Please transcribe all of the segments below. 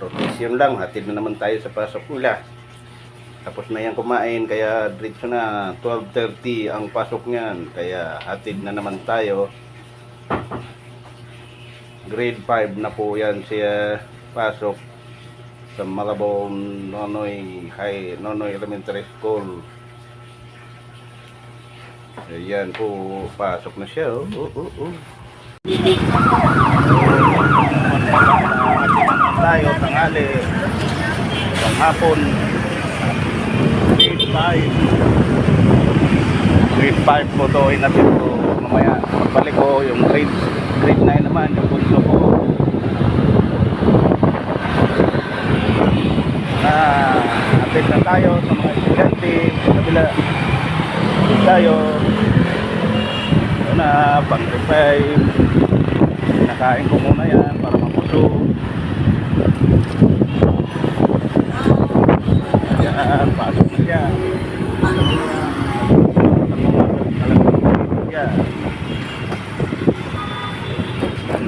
rotation lang, hatid na naman tayo sa pasok. Tapos na yan kumain, kaya diretso na 12.30 ang pasok niyan. Kaya hatid na naman tayo. Grade 5 na po yan siya pasok sa Malabon Nonoy High Nonoy Elementary School. Ayan po, pasok na siya. Oh, oh, oh, oh. Tayo tanghali. Pang hapon. Grade 5 grade 5 po to natin ko mamaya. Pagbalik ko yung grade grade 9 naman yung bunso ko. Na atid na tayo sa mga estudyante sa kabila. Tayo. Na pang 5 nakain ko muna yan mapusog Yan, pasok na. Yan.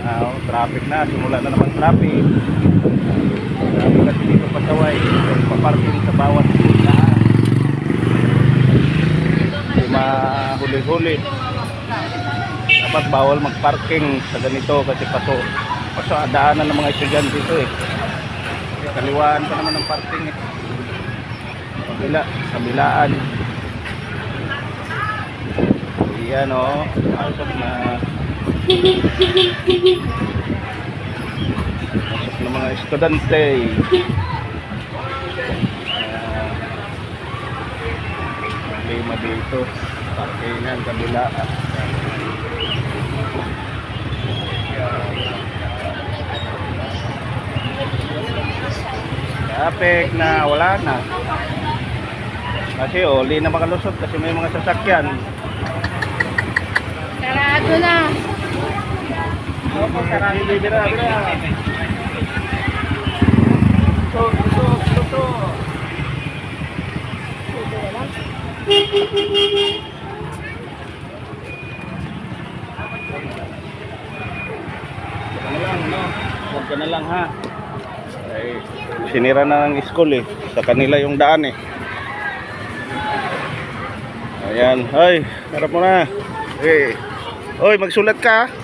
Now, traffic na. Simula na naman traffic. Dami kasi dito pasaway. Paparking sa bawat daan. Hindi mahuli-huli. Dapat bawal magparking sa ganito kasi paso. Paso, daanan ng mga estudyante dito eh. Kaliwaan pa naman ng parking eh. Kabila, kabilaan. Yan o, oh, pasok na. Pasok na mga estudyante. Lima dito. Parkingan, kabila. Traffic na wala na. Kasi oli na makalusot kasi may mga sasakyan. Sarado na. Opo, sarado. Bira, bira. Ito, ito, ito. Huwag ka na lang, ha? Ay, sinira na ng school, eh. Sa kanila yung daan, eh. Ayan. Ay, harap mo na. Eh. Oy, magsulat ka.